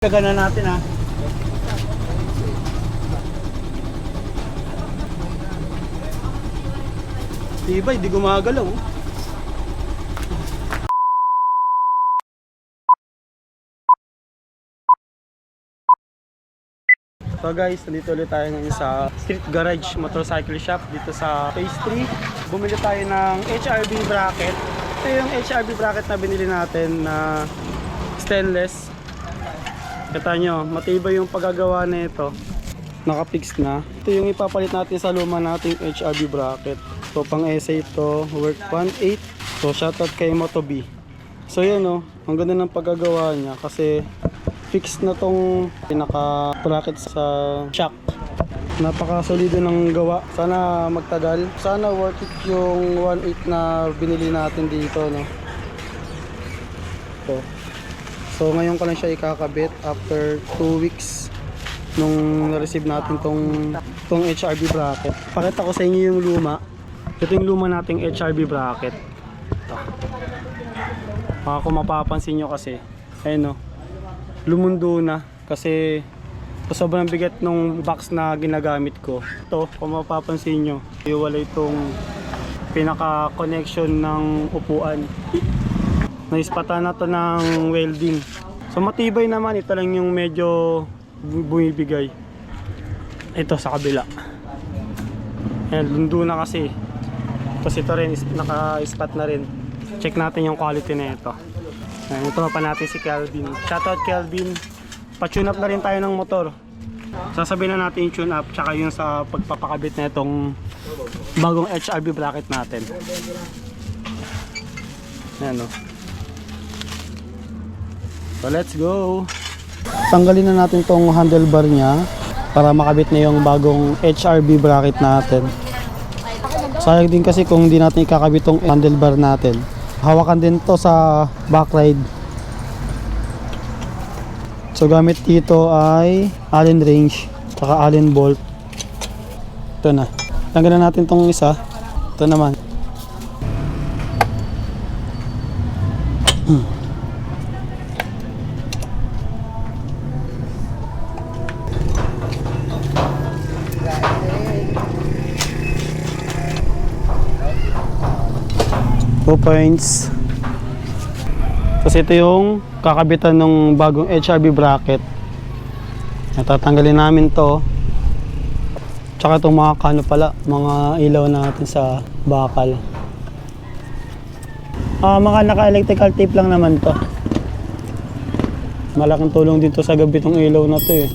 Kagana natin ha. Diba, hindi gumagalaw. So guys, nandito ulit tayo ngayon sa Street Garage Motorcycle Shop dito sa Phase 3. Bumili tayo ng HRB bracket. Ito yung HRB bracket na binili natin na stainless. Kita nyo, matibay yung paggagawa na ito. Nakapix na. Ito yung ipapalit natin sa luma nating HRB bracket. So pang essay ito, work 1.8. So shoutout kay Moto B. So yan o, ang ganda ng paggagawa niya kasi fixed na tong pinaka bracket sa shock. Napaka-solido ng gawa. Sana magtagal. Sana worth it yung 1.8 na binili natin dito, no? Ito. So ngayon ko lang siya ikakabit after 2 weeks nung na-receive natin tong tong HRB bracket. Pakita ko sa inyo yung luma. Ito yung luma nating HRB bracket. Ito. Baka kung mapapansin nyo kasi, ayun no, lumundo na kasi sobrang bigat nung box na ginagamit ko. Ito, kung mapapansin nyo, iwala itong pinaka-connection ng upuan. Naispata na to ng welding. So matibay naman, ito lang yung medyo bu- bumibigay. Ito sa kabila. Ayan, lundo na kasi. Tapos ito rin, is- naka-spot na rin. Check natin yung quality na ito. Ayan, ito pa natin si Kelvin. Shoutout Kelvin. Pa-tune up na rin tayo ng motor. Sasabihin na natin yung tune up tsaka yung sa pagpapakabit na itong bagong HRB bracket natin. Ayan o. So let's go. Tanggalin na natin tong handlebar niya para makabit na yung bagong HRB bracket natin. Sayang din kasi kung hindi natin ikakabit tong handlebar natin. Hawakan din to sa backride. So gamit dito ay Allen wrench tsaka Allen bolt. Ito na. Tanggalan natin tong isa. Ito naman. Two points. Tapos ito yung kakabitan ng bagong HRB bracket. Natatanggalin namin to. Tsaka itong mga kano pala, mga ilaw natin sa bakal. Ah, mga naka-electrical tape lang naman to. Malaking tulong dito sa gabi tong ilaw na to eh.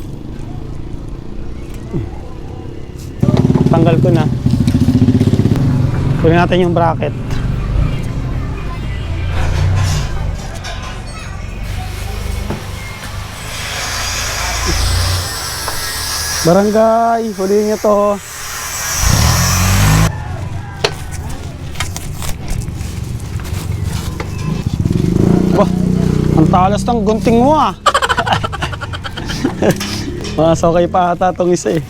Tanggal ko na. Kunin natin yung bracket. Barangay, huliin niyo to. Wah, ang talas ng gunting mo ah. Mas okay pa ata itong isa eh.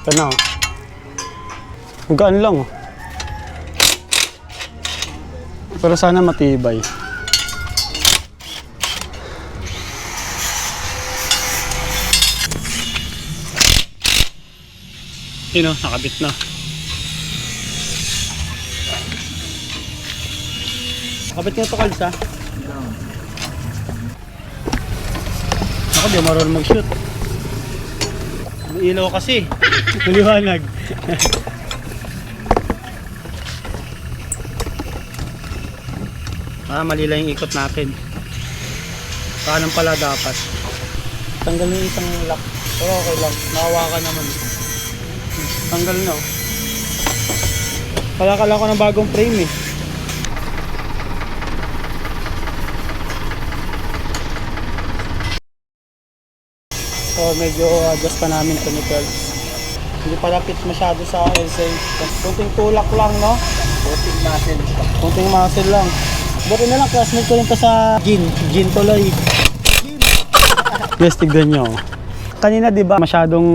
Ito na oh. Magaan lang oh. Pero sana matibay. Yun o, nakabit na. Nakabit nga ito kalsa. Ako di marunong mag-shoot. May ilaw kasi. Maliwanag. Ah, mali lang yung ikot natin. Kanan pala dapat. Tanggal yung isang lock. Pero okay lang. Nakawa ka naman. Tanggal na oh. Kalakala ko ng bagong frame eh. So medyo adjust pa namin ito ni Pearls. Hindi pa lapit masyado sa LSA. Kunting tulak lang no? Puting muscle. Kunting muscle lang. Buti na lang, classmate ko rin to sa gin. Gin tuloy. Guys, tignan nyo. Kanina di ba masyadong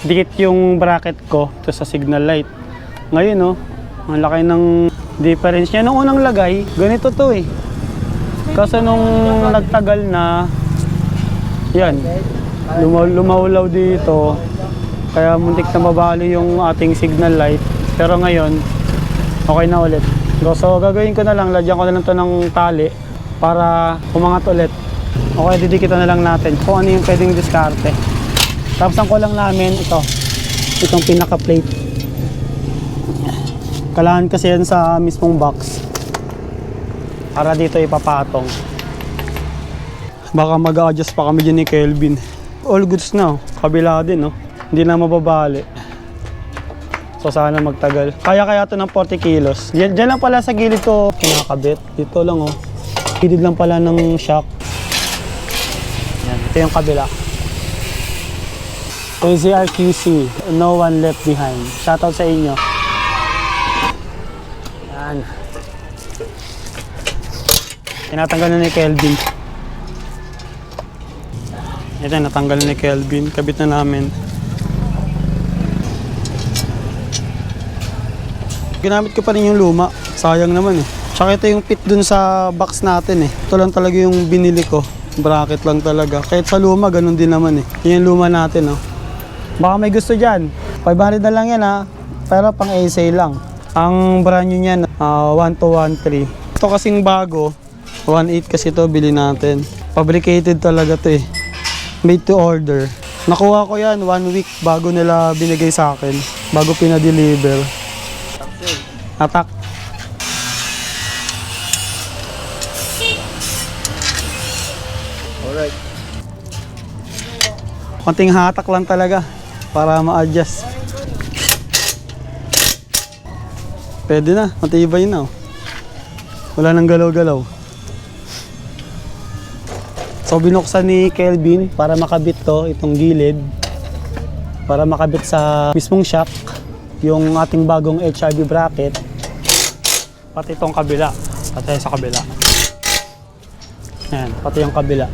dikit yung bracket ko to sa signal light. Ngayon, no, ang laki ng difference niya. Nung unang lagay, ganito to eh. Kaso nung nagtagal na, yan, lumaw, lumawlaw dito. Kaya muntik na mabali yung ating signal light. Pero ngayon, okay na ulit. So gagawin ko na lang, lagyan ko na lang to ng tali para umangat ulit. Okay, didikitan na lang natin kung ano yung pwedeng diskarte. Tapos ang kulang namin, ito. Itong pinaka-plate. Kailangan kasi yan sa mismong box. Para dito ipapatong. Baka mag-adjust pa kami dyan ni Kelvin. All goods na. oh. Kabila din, no? Hindi na mababali. So sana magtagal. Kaya kaya to ng 40 kilos. Diyan, diyan lang pala sa gilid ko kinakabit. Dito lang, oh. Gilid lang pala ng shock. Yan. Ito yung kabila. AZRQC, no one left behind. Shoutout sa inyo. Yan. Tinatanggal na ni Kelvin. Ito, natanggal na ni Kelvin. Kabit na namin. Ginamit ko pa rin yung luma. Sayang naman eh. Tsaka ito yung pit dun sa box natin eh. Ito lang talaga yung binili ko. Bracket lang talaga. Kahit sa luma, ganun din naman eh. Yan yung luma natin oh. Baka may gusto dyan. 500 na lang yan ha. Pero pang essay lang. Ang brand new niyan, ah, 1213. Ito kasing bago, 18 kasi to bili natin. Fabricated talaga to eh. Made to order. Nakuha ko yan one week bago nila binigay sa akin. Bago pinadeliver. Atak. Alright. Konting hatak lang talaga para ma-adjust. Pwede na, matibay na. oh. Wala nang galaw-galaw. So binuksan ni Kelvin para makabit to, itong gilid. Para makabit sa mismong shock, yung ating bagong HRV bracket. Pati itong kabila. Pati sa kabila. Ayan, pati yung kabila.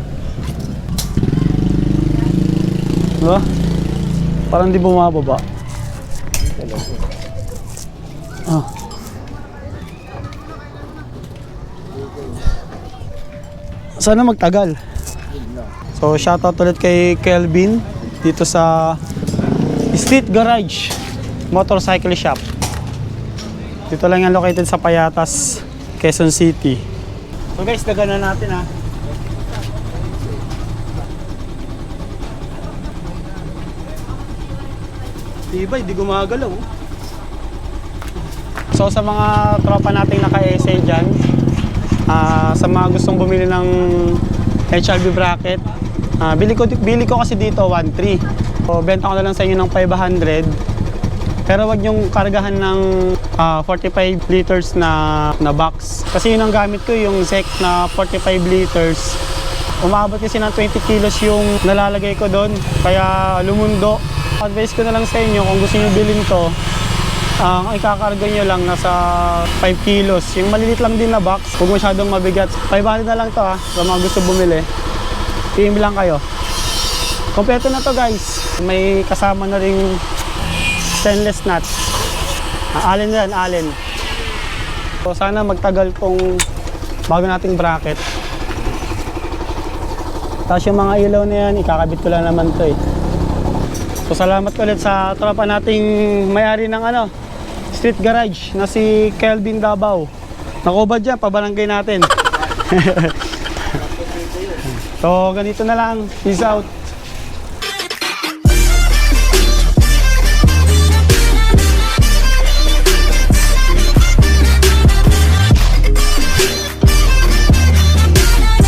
Diba? Parang di bumababa. Ah. Sana magtagal. So shoutout ulit kay Kelvin dito sa Street Garage Motorcycle Shop. Dito lang yan located sa Payatas, Quezon City. So guys, dagan na natin ha. Diba, hindi gumagalaw. oh. So sa mga tropa nating naka-essay dyan, ah, sa mga gustong bumili ng HRV bracket, ah, bili, ko, bili ko kasi dito 1.3. So benta ko na lang sa inyo ng 500. Pero wag yung kargahan ng ah, 45 liters na, na box. Kasi yun ang gamit ko, yung ZEC na 45 liters. Umabot kasi ng 20 kilos yung nalalagay ko doon. Kaya lumundo. Advice ko na lang sa inyo kung gusto nyo bilhin to, ang ikakarga nyo lang nasa 5 kilos. Yung malilit lang din na box, huwag masyadong mabigat. 500 na lang to ha, sa mga gusto bumili. PM lang kayo. Kompleto na to guys. May kasama na ring stainless nut. Ah, allen yan, allen. So sana magtagal tong bago nating bracket. Tapos yung mga ilaw na yan, ikakabit ko lang naman to eh. So salamat ulit sa tropa nating may-ari ng ano, Street Garage na si Kelvin Davao. Nakubad dyan, pabarangay natin. so ganito na lang. Peace out.